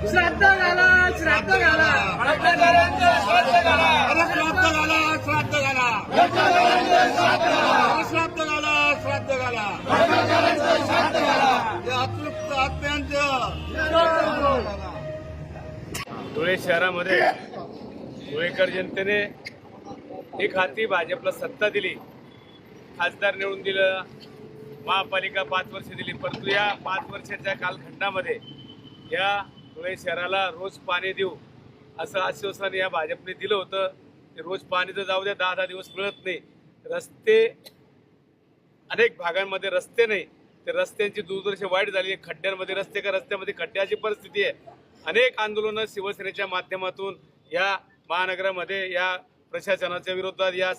श्राद्ध घाला श्राद्ध भ्रष्टाचारांचं श्राद्ध घाला श्राद्ध घाला श्राद्ध घाला श्राद्ध या अतृप्त आत्म्यांचं धुळे शहरामध्ये धुळेकर जनतेने एक हाती भाजपला सत्ता दिली. खासदार निवडून दिलं महापालिका पाच वर्ष दिली. परंतु या पाच वर्षाच्या कालखंडामध्ये या धुळे शहराला रोज पाणी देऊ असं आश्वासन या भाजपने दिलं होतं. ते रोज पाणी तर जाऊ द्या दहा दहा दिवस मिळत नाही. रस्ते अनेक भागांमध्ये रस्ते नाही. ते रस्त्यांची दुर्दर्श वाईट झाली. आहे खड्ड्यांमध्ये रस्ते का रस्त्यामध्ये? खड्ड्याची परिस्थिती आहे. अनेक आंदोलनं शिवसेनेच्या माध्यमातून या महानगरामध्ये या प्रशासनाच्या विरोधात या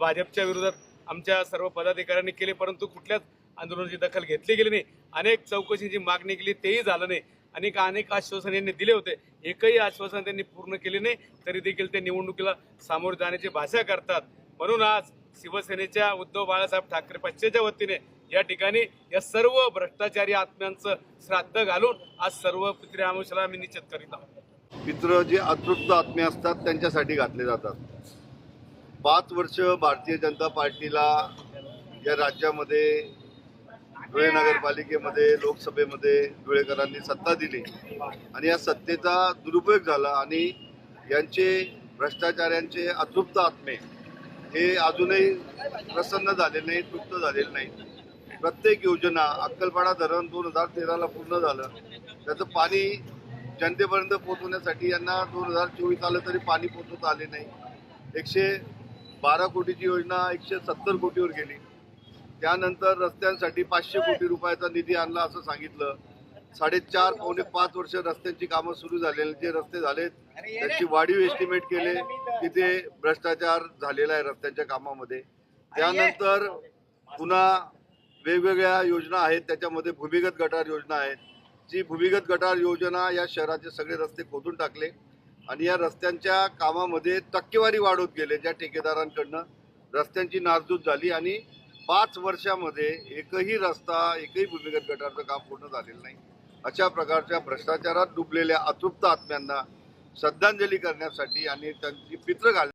भाजपच्या विरोधात आमच्या सर्व पदाधिकाऱ्यांनी केले परंतु कुठल्याच आंदोलनाची दखल घेतली गेली नाही. अनेक चौकशीची मागणी केली तेही झालं नाही. अनेक अनेक आश्वासन यांनी दिले होते. एकही आश्वासन त्यांनी पूर्ण केले नाही तरी देखील ते निवडणुकीला सामोरे जाण्याची भाषा करतात. म्हणून आज शिवसेनेच्या उद्धव बाळासाहेब ठाकरे पक्षाच्या वतीने या ठिकाणी या सर्व भ्रष्टाचारी आत्म्यांचं श्राद्ध घालून आज सर्व पितृ आमुषाला आम्ही निश्चित करीत आहोत. मित्र जे अतृप्त आत्मे असतात त्यांच्यासाठी घातले जातात. पाच वर्ष भारतीय जनता पार्टीला या राज्यामध्ये धुळे नगरपालिकेमध्ये लोकसभेमध्ये धुळेकरांनी सत्ता दिली. आणि या सत्तेचा दुरुपयोग झाला आणि यांचे भ्रष्टाचाऱ्यांचे अतृप्त आत्मे हे अजूनही प्रसन्न झालेले नाही तृप्त झालेले नाही प्रत्येक योजना अक्कलपाडा धरण दोन हजार तेराला पूर्ण झालं. त्याचं पाणी जनतेपर्यंत पोहोचवण्यासाठी यांना दोन हजार चोवीस आलं तरी पाणी पोचवता आले नाही. एकशे बारा कोटीची योजना एकशे सत्तर कोटीवर गेली. त्यानंतर रस्त्यांसाठी पाचशे कोटी रुपयाचा निधी आणला असं सांगितलं. साडेचार पावणे पाच वर्ष रस्त्यांची कामं सुरू झालेली जे रस्ते झालेत त्याची वाढीव एस्टिमेट केले तिथे भ्रष्टाचार झालेला आहे रस्त्यांच्या कामामध्ये. त्यानंतर पुन्हा वेगवेगळ्या योजना आहेत त्याच्यामध्ये भूमिगत गटार योजना आहेत. जी भूमिगत गटार योजना या शहराचे सगळे रस्ते खोदून टाकले आणि या रस्त्यांच्या कामामध्ये टक्केवारी वाढवत गेले ज्या ठेकेदारांकडनं रस्त्यांची नासधूस झाली आणि पाच वर्षामध्ये एकही रस्ता एकही भूमिगत गटारचं काम पूर्ण झालेलं नाही. अशा प्रकारच्या भ्रष्टाचारात डुबलेल्या अतृप्त आत्म्यांना श्रद्धांजली करण्यासाठी आणि त्यांची पित्र घाल